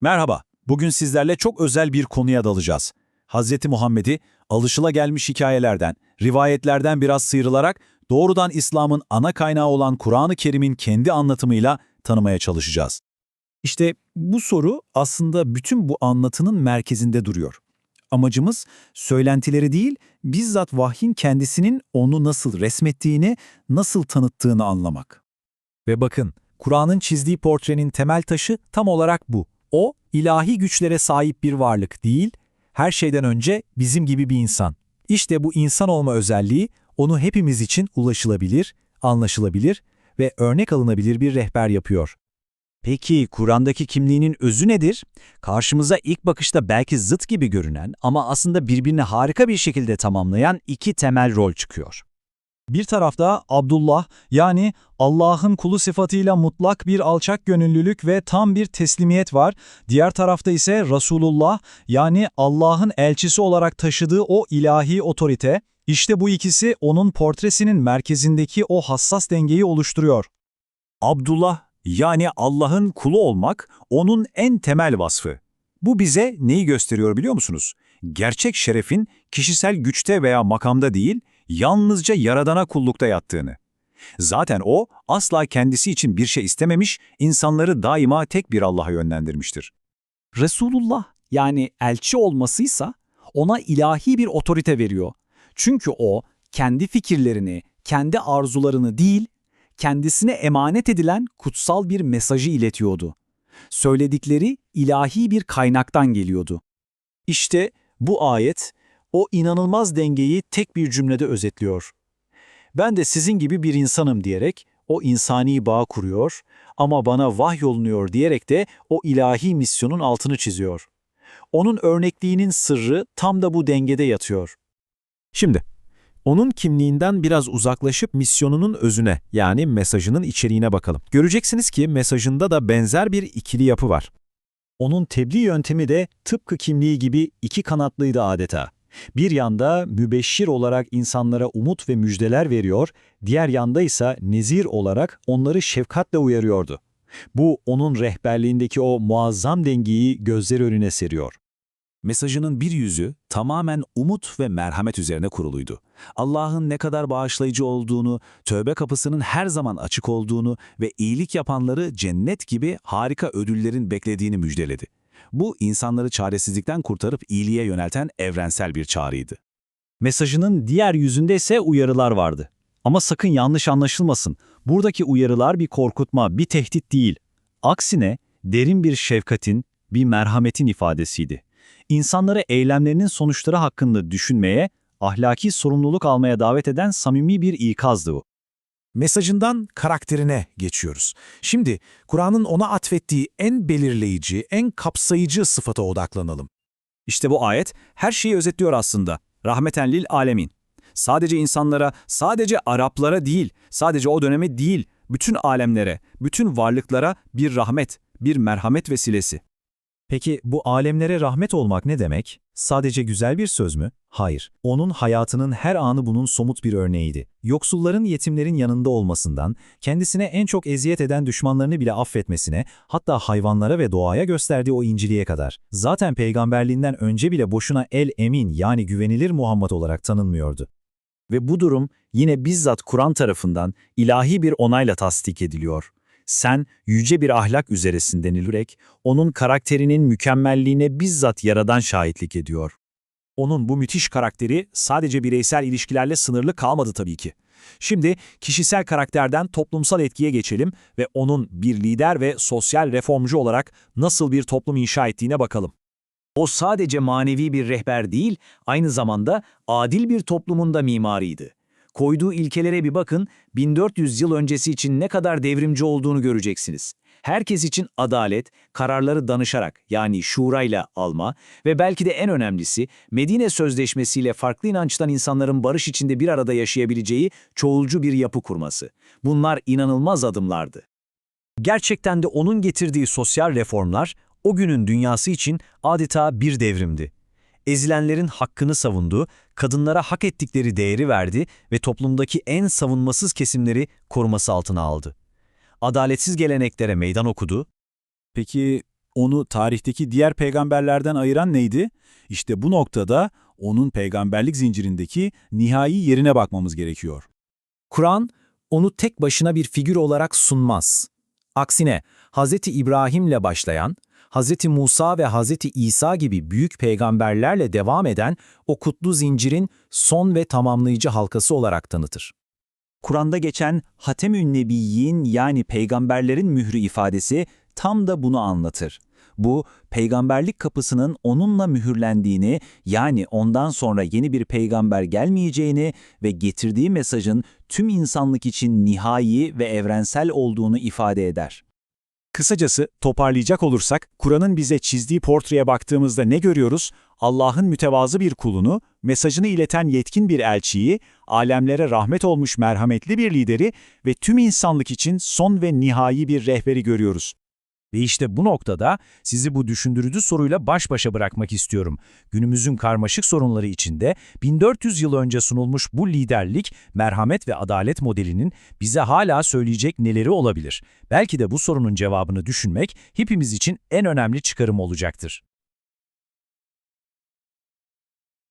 Merhaba, bugün sizlerle çok özel bir konuya dalacağız. Hz. Muhammed'i alışılagelmiş hikayelerden, rivayetlerden biraz sıyrılarak doğrudan İslam'ın ana kaynağı olan Kur'an-ı Kerim'in kendi anlatımıyla tanımaya çalışacağız. İşte bu soru aslında bütün bu anlatının merkezinde duruyor. Amacımız söylentileri değil, bizzat vahyin kendisinin onu nasıl resmettiğini, nasıl tanıttığını anlamak. Ve bakın, Kur'an'ın çizdiği portrenin temel taşı tam olarak bu. O, ilahi güçlere sahip bir varlık değil, her şeyden önce bizim gibi bir insan. İşte bu insan olma özelliği onu hepimiz için ulaşılabilir, anlaşılabilir ve örnek alınabilir bir rehber yapıyor. Peki Kur'an'daki kimliğinin özü nedir? Karşımıza ilk bakışta belki zıt gibi görünen ama aslında birbirini harika bir şekilde tamamlayan iki temel rol çıkıyor. Bir tarafta Abdullah yani Allah'ın kulu sıfatıyla mutlak bir alçak gönüllülük ve tam bir teslimiyet var. Diğer tarafta ise Resulullah yani Allah'ın elçisi olarak taşıdığı o ilahi otorite. İşte bu ikisi onun portresinin merkezindeki o hassas dengeyi oluşturuyor. Abdullah yani Allah'ın kulu olmak onun en temel vasfı. Bu bize neyi gösteriyor biliyor musunuz? Gerçek şerefin kişisel güçte veya makamda değil, yalnızca Yaradan'a kullukta yattığını. Zaten o asla kendisi için bir şey istememiş, insanları daima tek bir Allah'a yönlendirmiştir. Resulullah yani elçi olmasıysa ona ilahi bir otorite veriyor. Çünkü o kendi fikirlerini, kendi arzularını değil, kendisine emanet edilen kutsal bir mesajı iletiyordu. Söyledikleri ilahi bir kaynaktan geliyordu. İşte bu ayet o inanılmaz dengeyi tek bir cümlede özetliyor. Ben de sizin gibi bir insanım diyerek o insani bağ kuruyor ama bana vahyolunuyor diyerek de o ilahi misyonun altını çiziyor. Onun örnekliğinin sırrı tam da bu dengede yatıyor. Şimdi, onun kimliğinden biraz uzaklaşıp misyonunun özüne yani mesajının içeriğine bakalım. Göreceksiniz ki mesajında da benzer bir ikili yapı var. Onun tebliğ yöntemi de tıpkı kimliği gibi iki kanatlıydı adeta. Bir yanda mübeşşir olarak insanlara umut ve müjdeler veriyor, diğer yanda ise nezir olarak onları şefkatle uyarıyordu. Bu onun rehberliğindeki o muazzam dengeyi gözler önüne seriyor. Mesajının bir yüzü tamamen umut ve merhamet üzerine kuruluydu. Allah'ın ne kadar bağışlayıcı olduğunu, tövbe kapısının her zaman açık olduğunu ve iyilik yapanları cennet gibi harika ödüllerin beklediğini müjdeledi. Bu insanları çaresizlikten kurtarıp iyiliğe yönelten evrensel bir çağrıydı. Mesajının diğer yüzünde ise uyarılar vardı. Ama sakın yanlış anlaşılmasın. Buradaki uyarılar bir korkutma, bir tehdit değil. Aksine derin bir şefkatin, bir merhametin ifadesiydi. İnsanları eylemlerinin sonuçları hakkında düşünmeye, ahlaki sorumluluk almaya davet eden samimi bir ikazdı bu. Mesajından karakterine geçiyoruz. Şimdi Kur'an'ın ona atfettiği en belirleyici, en kapsayıcı sıfata odaklanalım. İşte bu ayet her şeyi özetliyor aslında. Rahmeten lil alemin. Sadece insanlara, sadece Araplara değil, sadece o döneme değil, bütün alemlere, bütün varlıklara bir rahmet, bir merhamet vesilesi. Peki bu alemlere rahmet olmak ne demek? Sadece güzel bir söz mü? Hayır. Onun hayatının her anı bunun somut bir örneğiydi. Yoksulların, yetimlerin yanında olmasından, kendisine en çok eziyet eden düşmanlarını bile affetmesine, hatta hayvanlara ve doğaya gösterdiği o inciliğe kadar. Zaten peygamberliğinden önce bile boşuna el-emin yani güvenilir Muhammed olarak tanınmıyordu. Ve bu durum yine bizzat Kur'an tarafından ilahi bir onayla tasdik ediliyor. Sen yüce bir ahlak üzeresin denilerek onun karakterinin mükemmelliğine bizzat yaradan şahitlik ediyor. Onun bu müthiş karakteri sadece bireysel ilişkilerle sınırlı kalmadı tabii ki. Şimdi kişisel karakterden toplumsal etkiye geçelim ve onun bir lider ve sosyal reformcu olarak nasıl bir toplum inşa ettiğine bakalım. O sadece manevi bir rehber değil, aynı zamanda adil bir toplumun da mimarıydı. Koyduğu ilkelere bir bakın, 1400 yıl öncesi için ne kadar devrimci olduğunu göreceksiniz. Herkes için adalet, kararları danışarak yani şurayla alma ve belki de en önemlisi Medine Sözleşmesi'yle farklı inançtan insanların barış içinde bir arada yaşayabileceği çoğulcu bir yapı kurması. Bunlar inanılmaz adımlardı. Gerçekten de onun getirdiği sosyal reformlar o günün dünyası için adeta bir devrimdi. Ezilenlerin hakkını savundu, kadınlara hak ettikleri değeri verdi ve toplumdaki en savunmasız kesimleri koruması altına aldı. Adaletsiz geleneklere meydan okudu. Peki Onu tarihteki diğer peygamberlerden ayıran neydi? İşte bu noktada onun peygamberlik zincirindeki nihai yerine bakmamız gerekiyor. Kur'an onu tek başına bir figür olarak sunmaz. Aksine Hz. İbrahim'le başlayan, Hz. Musa ve Hz. İsa gibi büyük peygamberlerle devam eden o kutlu zincirin son ve tamamlayıcı halkası olarak tanıtır. Kur'an'da geçen Hatemün Nebiyyin yani peygamberlerin mührü ifadesi tam da bunu anlatır. Bu, peygamberlik kapısının onunla mühürlendiğini, yani ondan sonra yeni bir peygamber gelmeyeceğini ve getirdiği mesajın tüm insanlık için nihai ve evrensel olduğunu ifade eder. Kısacası toparlayacak olursak, Kur'an'ın bize çizdiği portreye baktığımızda ne görüyoruz? Allah'ın mütevazı bir kulunu, mesajını ileten yetkin bir elçiyi, alemlere rahmet olmuş merhametli bir lideri ve tüm insanlık için son ve nihai bir rehberi görüyoruz. Ve işte bu noktada sizi bu düşündürücü soruyla baş başa bırakmak istiyorum. Günümüzün karmaşık sorunları içinde 1400 yıl önce sunulmuş bu liderlik, merhamet ve adalet modelinin bize hala söyleyecek neleri olabilir? Belki de bu sorunun cevabını düşünmek hepimiz için en önemli çıkarım olacaktır.